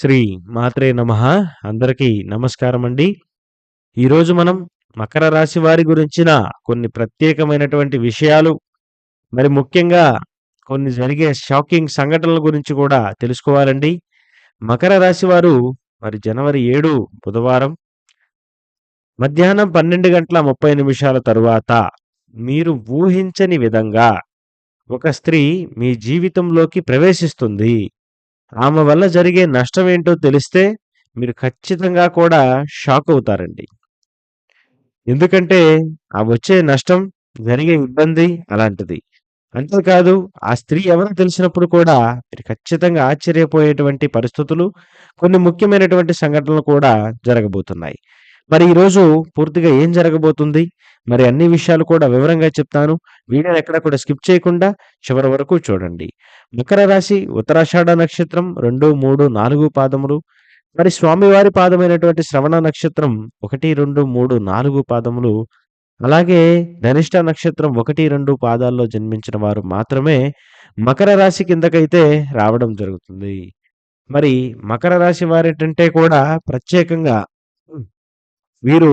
శ్రీ మాత్రే నమ అందరికీ నమస్కారం అండి ఈరోజు మనం మకర రాశి వారి గురించిన కొన్ని ప్రత్యేకమైనటువంటి విషయాలు, మరి ముఖ్యంగా కొన్ని జరిగే షాకింగ్ సంఘటనల గురించి కూడా తెలుసుకోవాలండి. మకర రాశి వారు మరి జనవరి ఏడు బుధవారం మధ్యాహ్నం 12 గంటల 30 నిమిషాల తరువాత మీరు ఊహించని విధంగా ఒక స్త్రీ మీ జీవితంలోకి ప్రవేశిస్తుంది. ఆమె వల్ల జరిగే నష్టం ఏంటో తెలిస్తే మీరు ఖచ్చితంగా కూడా షాక్ అవుతారండి. ఎందుకంటే ఆ వచ్చే నష్టం, జరిగే ఇబ్బంది అలాంటిది. అంతేకాదు ఆ స్త్రీ ఎవరో తెలిసినప్పుడు కూడా మీరు ఖచ్చితంగా ఆశ్చర్యపోయేటువంటి పరిస్థితులు, కొన్ని ముఖ్యమైనటువంటి సంఘటనలు కూడా జరగబోతున్నాయి. మరి ఈరోజు పూర్తిగా ఏం జరగబోతుంది? మరి అన్ని విషయాలు కూడా వివరంగా చెప్తాను. వీడియోని ఎక్కడ కూడా స్కిప్ చేయకుండా చివరి వరకు చూడండి. మకర రాశి ఉత్తరాషాఢ నక్షత్రం 2, 3, 4 పాదములు, మరి స్వామివారి పాదమైనటువంటి శ్రవణ నక్షత్రం 1, 2, 3, 4 పాదములు, అలాగే ధనిష్ట నక్షత్రం 1, 2 పాదాల్లో జన్మించిన వారు మాత్రమే మకర రాశి కిందకైతే రావడం జరుగుతుంది. మరి మకర రాశి వారేంటంటే కూడా ప్రత్యేకంగా వీరు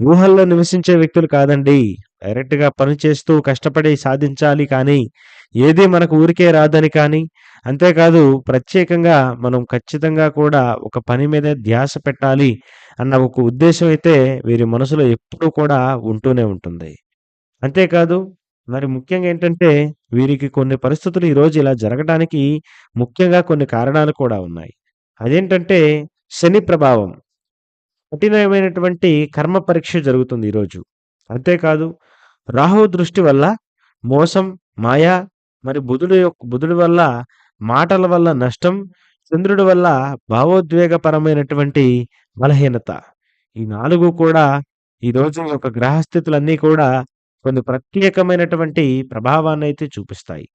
ఊహల్లో నివసించే వ్యక్తులు కాదండి. డైరెక్ట్‌గా పని చేస్తూ కష్టపడి సాధించాలి కానీ, ఏది మనకు ఊరికే రాదని కానీ, అంతేకాదు ప్రత్యేకంగా మనం ఖచ్చితంగా కూడా ఒక పని మీద ధ్యాస పెట్టాలి అన్న ఒక ఉద్దేశం అయితే వీరి మనసులో ఎప్పుడూ కూడా ఉంటూనే ఉంటుంది. అంతేకాదు మరి ముఖ్యంగా ఏంటంటే వీరికి కొన్ని పరిస్థితులు ఈరోజు ఇలా జరగడానికి ముఖ్యంగా కొన్ని కారణాలు కూడా ఉన్నాయి. అదేంటంటే శని ప్రభావం. కఠినమైనటువంటి కర్మ పరీక్ష జరుగుతుంది ఈరోజు. అంతేకాదు రాహు దృష్టి వల్ల మోసం, మాయ, మరి బుధుడు యొక్క బుధుడి వల్ల మాటల వల్ల నష్టం, చంద్రుడి వల్ల భావోద్వేగపరమైనటువంటి బలహీనత. ఈ నాలుగు కూడా ఈరోజు యొక్క గ్రహస్థితులన్నీ కూడా కొన్ని ప్రత్యేకమైనటువంటి ప్రభావాన్ని అయితే చూపిస్తాయి.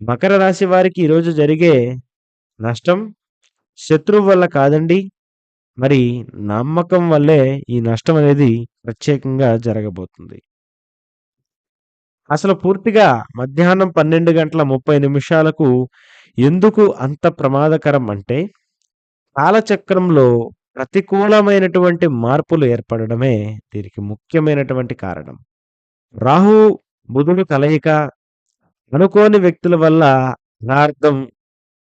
మకర రాశి వారికి ఈరోజు జరిగే నష్టం శత్రువు వల్ల కాదండి. మరి నమ్మకం వల్లే ఈ నష్టం అనేది ప్రత్యేకంగా జరగబోతుంది. అసలు పూర్తిగా మధ్యాహ్నం 12 గంటల 30 నిమిషాలకు ఎందుకు అంత ప్రమాదకరం అంటే, కాలచక్రంలో ప్రతికూలమైనటువంటి మార్పులు ఏర్పడడమే దీనికి ముఖ్యమైనటువంటి కారణం. రాహు, బుధుడు కలయిక, అనుకోని వ్యక్తుల వల్ల అనార్థం,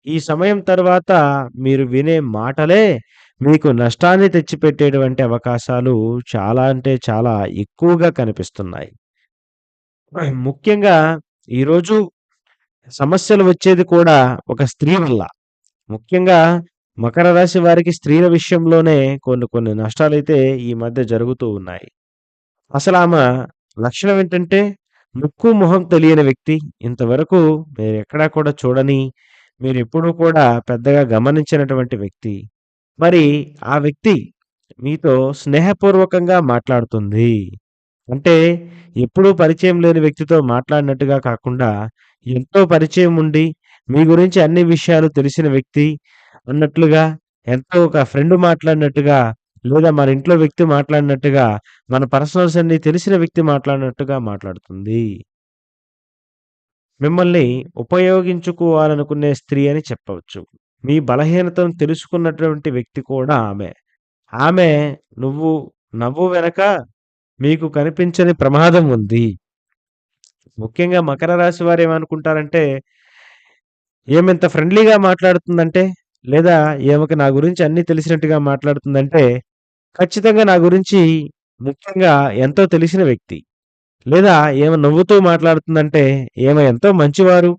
ఈ సమయం తర్వాత మీరు వినే మాటలే మీకు నష్టాన్ని తెచ్చిపెట్టేటువంటి అవకాశాలు చాలా అంటే చాలా ఎక్కువగా కనిపిస్తున్నాయి. ముఖ్యంగా ఈరోజు సమస్యలు వచ్చేది కూడా ఒక స్త్రీ వల్ల. ముఖ్యంగా మకర రాశి వారికి స్త్రీల విషయంలోనే కొన్ని కొన్ని నష్టాలైతే ఈ మధ్య జరుగుతూ ఉన్నాయి. అసలామె లక్షణం ఏంటంటే ముక్కు, మొహం తెలియని వ్యక్తి. ఇంతవరకు మీరెక్కడా కూడా చూడని, మీరెప్పుడూ కూడా పెద్దగా గమనించినటువంటి వ్యక్తి. మరి ఆ వ్యక్తి మీతో స్నేహపూర్వకంగా మాట్లాడుతుంది. అంటే ఎప్పుడూ పరిచయం లేని వ్యక్తితో మాట్లాడినట్టుగా కాకుండా, ఎంతో పరిచయం ఉండి, మీ గురించి అన్ని విషయాలు తెలిసిన వ్యక్తి అన్నట్లుగా, ఎంతో ఒక ఫ్రెండ్ మాట్లాడినట్టుగా, లేదా మన ఇంట్లో వ్యక్తి మాట్లాడినట్టుగా, మన పర్సనల్స్ అన్నీ తెలిసిన వ్యక్తి మాట్లాడినట్టుగా మాట్లాడుతుంది. మిమ్మల్ని ఉపయోగించుకోవాలనుకునే స్త్రీ అని చెప్పవచ్చు. మీ బలహీనతను తెలుసుకున్నటువంటి వ్యక్తి కూడా ఆమె. ఆమె నువ్వు నవ్వు వెనక మీకు కనిపించని ప్రమాదం ఉంది. ముఖ్యంగా మకర రాశి వారు ఏమనుకుంటారంటే, ఏమింత ఫ్రెండ్లీగా మాట్లాడుతుందంటే, లేదా ఏమకి నా గురించి అన్ని తెలిసినట్టుగా మాట్లాడుతుందంటే, ఖచ్చితంగా నా గురించి ముఖ్యంగా ఎంతో తెలిసిన వ్యక్తి. లేదా ఏమ నవ్వుతూ మాట్లాడుతుందంటే, ఏమ ఎంతో మంచివారు.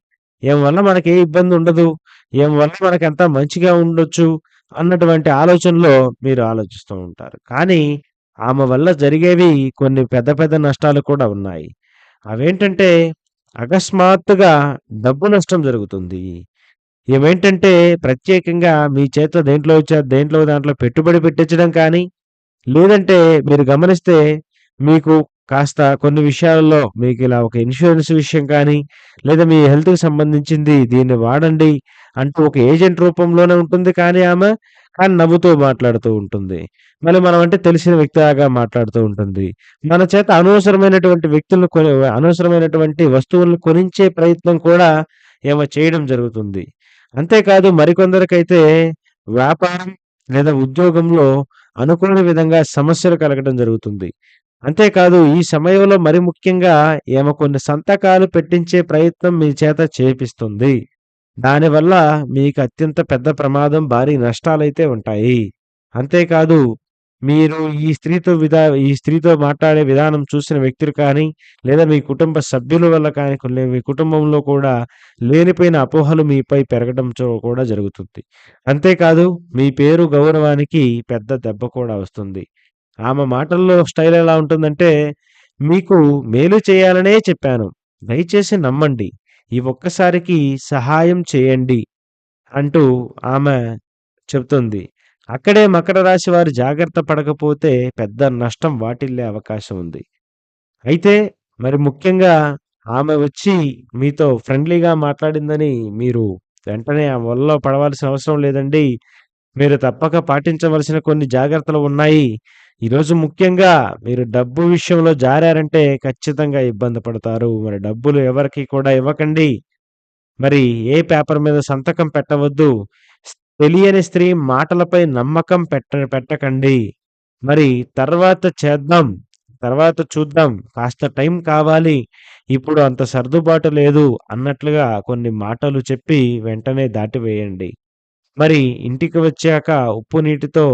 ఏమ వల్ల ఏ ఇబ్బంది ఉండదు. ఈమె వల్ల మనకంతా మంచిగా ఉండొచ్చు అన్నటువంటి ఆలోచనలో మీరు ఆలోచిస్తూ ఉంటారు. కానీ ఆమె వల్ల జరిగేవి కొన్ని పెద్ద పెద్ద నష్టాలు కూడా ఉన్నాయి. అవేంటంటే అకస్మాత్తుగా డబ్బు నష్టం జరుగుతుంది. ఏమేంటంటే ప్రత్యేకంగా మీ చేతిలో దేంట్లో వచ్చే దేంట్లో దాంట్లో పెట్టుబడి పెట్టించడం కానీ, లేదంటే మీరు గమనిస్తే మీకు కాస్త కొన్ని విషయాలలో మీకు ఇలా ఒక ఇన్సూరెన్స్ విషయం కానీ, లేదా మీ హెల్త్‌కి సంబంధించింది దీన్ని వాడండి అంటూ ఒక ఏజెంట్ రూపంలోనే ఉంటుంది కానీ ఆమె, కానీ నవ్వుతూ మాట్లాడుతూ ఉంటుంది. మళ్ళీ మనం అంటే తెలిసిన వ్యక్తిలాగా మాట్లాడుతూ ఉంటుంది. మన చేత అనవసరమైనటువంటి వ్యక్తులను కొని అనవసరమైనటువంటి వస్తువులను కొనించే ప్రయత్నం కూడా ఈమె చేయడం జరుగుతుంది. అంతేకాదు మరికొందరికైతే వ్యాపారం లేదా ఉద్యోగంలో అనుకోని విధంగా సమస్యలు కలగడం జరుగుతుంది. అంతేకాదు ఈ సమయంలో మరి ముఖ్యంగా ఈమె కొన్ని సంతకాలు పెట్టించే ప్రయత్నం మీ చేత చేపిస్తుంది. దానివల్ల మీకు అత్యంత పెద్ద ప్రమాదం, భారీ నష్టాలైతే ఉంటాయి. అంతేకాదు మీరు ఈ స్త్రీతో విధా ఈ స్త్రీతో మాట్లాడే విధానం చూసిన వ్యక్తులు కానీ, లేదా మీ కుటుంబ సభ్యుల వల్ల కానీ, కొన్ని మీ కుటుంబంలో కూడా లేనిపోయిన అపోహలు మీపై పెరగడంతో కూడా జరుగుతుంది. అంతేకాదు మీ పేరు గౌరవానికి పెద్ద దెబ్బ కూడా వస్తుంది. ఆమె మాటల్లో స్టైల్ ఎలా ఉంటుందంటే, "మీకు మేలు చేయాలనే చెప్పాను. దయచేసి నమ్మండి. ఈ ఒక్కసారికి సహాయం చేయండి" అంటూ ఆమె చెప్తుంది. అక్కడే మకర రాశి వారు జాగ్రత్త పడకపోతే పెద్ద నష్టం వాటిల్లే అవకాశం ఉంది. అయితే మరి ముఖ్యంగా ఆమె వచ్చి మీతో ఫ్రెండ్లీగా మాట్లాడిందని మీరు వెంటనే ఆ వలలో పడవలసిన అవసరం లేదండి. మీరు తప్పక పాటించవలసిన కొన్ని జాగ్రత్తలు ఉన్నాయి. ఈరోజు ముఖ్యంగా మీరు డబ్బు విషయంలో జారారంటే ఖచ్చితంగా ఇబ్బంది పడతారు. మరి డబ్బులు ఎవరికి కూడా ఇవ్వకండి. మరి ఏ పేపర్ మీద సంతకం పెట్టవద్దు. తెలియని స్త్రీ మాటలపై నమ్మకం పెట్ట పెట్టకండి. మరి తర్వాత చేద్దాం. తర్వాత చూద్దాం. కాస్త టైం కావాలి. ఇప్పుడు అంత సర్దుబాటు లేదు అన్నట్లుగా కొన్ని మాటలు చెప్పి వెంటనే దాటివేయండి. మరి ఇంటికి వచ్చాక ఉప్పు నీటితో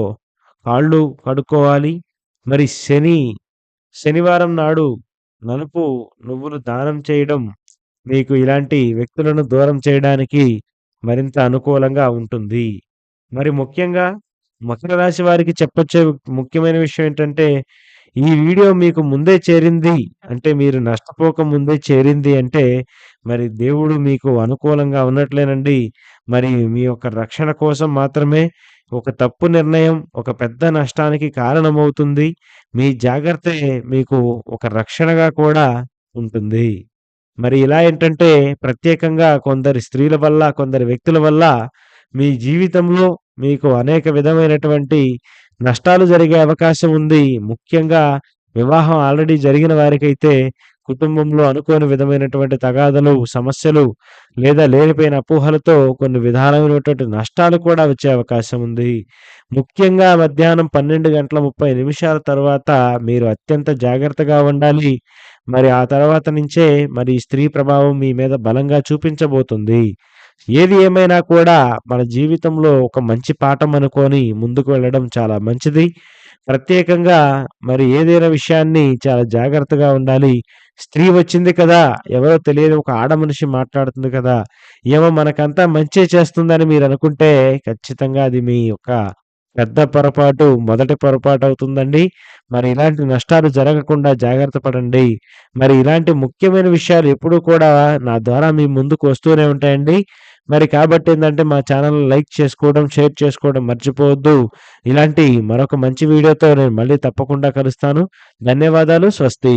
కాళ్ళు కడుక్కోవాలి. మరి శని శనివారం నాడు నలుపు నువ్వులు దానం చేయడం మీకు ఇలాంటి వ్యక్తులను దూరం చేయడానికి మరింత అనుకూలంగా ఉంటుంది. మరి ముఖ్యంగా మకర రాశి వారికి చెప్పొచ్చే ముఖ్యమైన విషయం ఏంటంటే, ఈ వీడియో మీకు ముందే చేరింది అంటే మీరు నష్టపోక ముందే చేరింది అంటే, మరి దేవుడు మీకు అనుకూలంగా ఉన్నట్లేనండి. మరి మీ యొక్క రక్షణ కోసం మాత్రమే ఒక తప్పు నిర్ణయం ఒక పెద్ద నష్టానికి కారణమవుతుంది. మీ జాగ్రత్త మీకు ఒక రక్షణగా కూడా ఉంటుంది. మరి ఇలా ఏంటంటే ప్రత్యేకంగా కొందరి స్త్రీల వల్ల, కొందరి వ్యక్తుల వల్ల మీ జీవితంలో మీకు అనేక విధమైనటువంటి నష్టాలు జరిగే అవకాశం ఉంది. ముఖ్యంగా వివాహం ఆల్రెడీ జరిగిన వారికైతే కుటుంబంలో అనుకోని విధమైనటువంటి తగాదలు, సమస్యలు లేదా లేనిపోయిన అపోహలతో కొన్ని విధానమైనటువంటి నష్టాలు కూడా వచ్చే అవకాశం ఉంది. ముఖ్యంగా మధ్యాహ్నం 12:30 నిమిషాల తర్వాత మీరు అత్యంత జాగ్రత్తగా ఉండాలి. మరి ఆ తర్వాత నుంచే మరి స్త్రీ ప్రభావం మీ మీద బలంగా చూపించబోతుంది. ఏది ఏమైనా కూడా మన జీవితంలో ఒక మంచి పాఠం అనుకొని ముందుకు వెళ్ళడం చాలా మంచిది. ప్రత్యేకంగా మరి ఏదైనా విషయాన్ని చాలా జాగ్రత్తగా ఉండాలి. స్త్రీ వచ్చింది కదా! ఎవరో తెలియని ఒక ఆడ మనిషి మాట్లాడుతుంది కదా! ఏమో మనకంతా మంచే చేస్తుందని మీరు అనుకుంటే ఖచ్చితంగా అది మీ యొక్క పెద్ద పొరపాటు. మొదటి పొరపాటు అవుతుందండి. మరి ఇలాంటి నష్టాలు జరగకుండా జాగ్రత్త పడండి. మరి ఇలాంటి ముఖ్యమైన విషయాలు ఎప్పుడూ కూడా నా ద్వారా మీ ముందుకు వస్తూనే ఉంటాయండి. మరి కాబట్టి ఏంటంటే మా ఛానల్ లైక్ చేసుకోవడం, షేర్ చేసుకోవడం మర్చిపోవద్దు. ఇలాంటి మరొక మంచి వీడియోతో నేను మళ్ళీ తప్పకుండా కలుస్తాను. ధన్యవాదాలు. స్వస్తి.